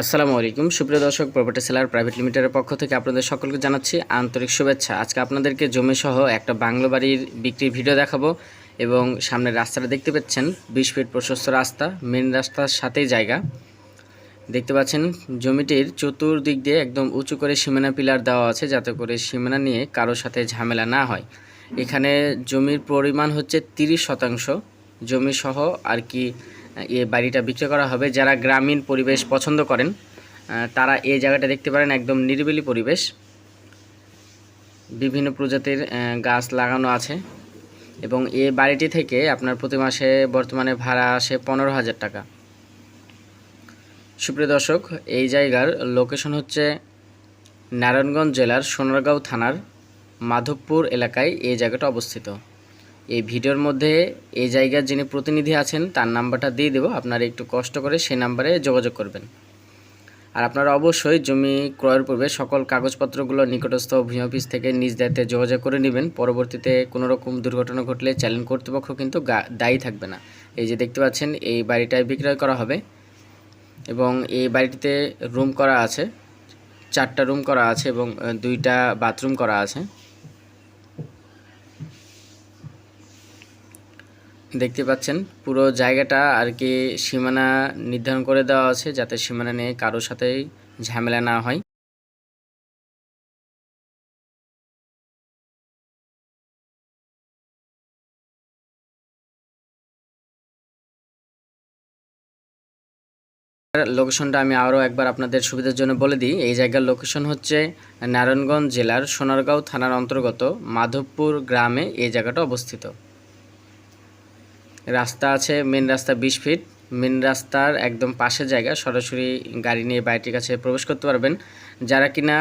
আসসালামু আলাইকুম। সুপ্রিয় দর্শক প্রপার্টি সেলার প্রাইভেট লিমিটেডের পক্ষ থেকে আপনাদের সকলকে জানাচ্ছি আন্তরিক শুভেচ্ছা। আজকে আপনাদেরকে জমি সহ একটা বাংলো বাড়ির বিক্রির ভিডিও দেখাবো এবং সামনের রাস্তাটা দেখতে পাচ্ছেন, বিশ ফিট প্রশস্ত রাস্তা মেন রাস্তার সাথেই জায়গা। দেখতে পাচ্ছেন, জমিটির চতুর্দিক দিয়ে একদম উঁচু করে সীমানা পিলার দেওয়া আছে, যাতে করে সীমানা নিয়ে কারোর সাথে ঝামেলা না হয়। এখানে জমির পরিমাণ হচ্ছে তিরিশ শতাংশ। জমি সহ আর কি এ বাড়িটা বিক্রি করা হবে। যারা গ্রামীণ পরিবেশ পছন্দ করেন তারা এই জায়গাটা দেখতে পারেন, একদম নিরিবিলি পরিবেশ। বিভিন্ন প্রজাতির গাছ লাগানো আছে। এবং এই বাড়িটি থেকে আপনার প্রতি মাসে বর্তমানে ভাড়া আসে পনেরো হাজার টাকা। সুপ্রিয় দর্শক, এই জায়গার লোকেশন হচ্ছে নারায়ণগঞ্জ জেলার সোনারগাঁও থানার মাধবপুর এলাকায় এই জায়গাটা অবস্থিত। এই ভিডিওর মধ্যে এই জায়গার যিনি প্রতিনিধি আছেন, তার নাম্বারটা দিয়ে দেবো। আপনারা একটু কষ্ট করে সেই নাম্বারে যোগাযোগ করবেন। আর আপনারা অবশ্যই জমি ক্রয়ের পূর্বে সকল কাগজপত্রগুলো নিকটস্থ ভূমি অফিস থেকে নিজ দায়িত্বে যোগাযোগ করে নেবেন। পরবর্তীতে কোনো রকম দুর্ঘটনা ঘটলে চ্যালেঞ্জ কর্তৃপক্ষ কিন্তু দায়ী থাকবে না। এই যে দেখতে পাচ্ছেন, এই বাড়িটায় বিক্রয় করা হবে এবং এই বাড়িটিতে রুম করা আছে, চারটা রুম করা আছে এবং দুইটা বাথরুম করা আছে। দেখতে পাচ্ছেন, পুরো জায়গাটা আর কি সীমানা নির্ধারণ করে দেওয়া আছে যাতে সীমানা নিয়ে কারোর সাথেই ঝামেলা না হয়। লোকেশনটা আমি আরও একবার আপনাদের সুবিধার জন্য বলে দিই। এই জায়গার লোকেশন হচ্ছে নারায়ণগঞ্জ জেলার সোনারগাঁও থানার অন্তর্গত মাধবপুর গ্রামে এই জায়গাটা অবস্থিত। রাস্তা আছে মেন রাস্তা বিশ ফিট মেন রাস্তার একদম পাশের জায়গা, সরাসরি গাড়ি নিয়ে বাড়িটির কাছে প্রবেশ করতে পারবেন। যারা কিনা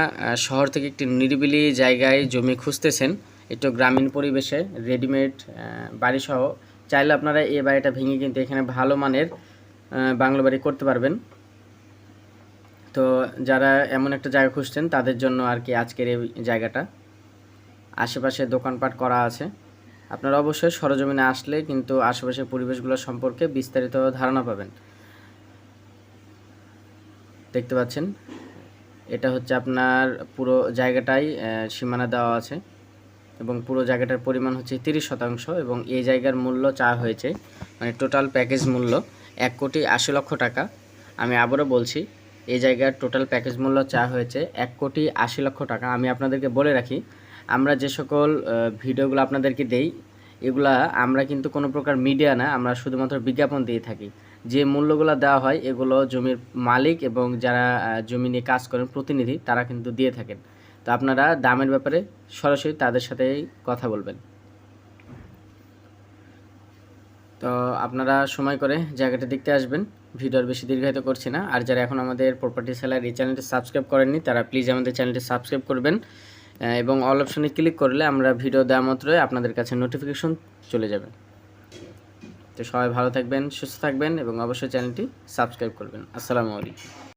শহর থেকে একটি নিরিবিলি জায়গায় জমি খুঁজতেছেন, একটু গ্রামীণ পরিবেশে রেডিমেড বাড়ি সহ চাইলে আপনারা এই বাড়িটা ভেঙে কিন্তু এখানে ভালো মানের বাংলো বাড়ি করতে পারবেন। তো যারা এমন একটা জায়গা খুঁজছেন, তাদের জন্য আর কি আজকের এই জায়গাটা। আশেপাশে দোকানপাট করা আছে। আপনারা অবশ্যই সরজমিনে আসলে কিন্তু আশেপাশের পরিবেশগুলো সম্পর্কে বিস্তারিত ধারণা পাবেন। দেখতে পাচ্ছেন, এটা হচ্ছে আপনার পুরো জায়গাটাই সীমানা দেওয়া আছে এবং পুরো জায়গাটার পরিমাণ হচ্ছে তিরিশ শতাংশ এবং এই জায়গার মূল্য চা হয়েছে মানে টোটাল প্যাকেজ মূল্য এক কোটি আশি লক্ষ টাকা। আমি আবারও বলছি, এই জায়গার টোটাল প্যাকেজ মূল্য চা হয়েছে এক কোটি আশি লক্ষ টাকা। আমি আপনাদেরকে বলে রাখি আমরা যে সকল ভিডিওগুলো আপনাদেরকে দেই, এগুলা আমরা কিন্তু কোনো প্রকার মিডিয়া না, আমরা শুধুমাত্র বিজ্ঞাপন দিয়ে থাকি। যে মূল্যগুলো দেওয়া হয়, এগুলো জমির মালিক এবং যারা জমি নিয়ে কাজ করেন, প্রতিনিধি, তারা কিন্তু দিয়ে থাকেন। তো আপনারা দামের ব্যাপারে সরাসরি তাদের সাথেই কথা বলবেন। তো আপনারা সময় করে জায়গাটা দেখতে আসবেন, ভিডিও আর বেশি দীর্ঘায়িত করছি না। আর যারা এখন আমাদের প্রপার্টি সেলার এই চ্যানেলটি সাবস্ক্রাইব করেননি, তারা প্লিজ আমাদের চ্যানেলটি সাবস্ক্রাইব করবেন। এবং অল অপশানে ক্লিক করলে আমরা ভিডিও দেওয়া মাত্রই আপনাদের কাছে নোটিফিকেশন চলে যাবে। তো সবাই ভালো থাকবেন, সুস্থ থাকবেন এবং অবশ্যই চ্যানেলটি সাবস্ক্রাইব করবেন। আসসালামু আলাইকুম।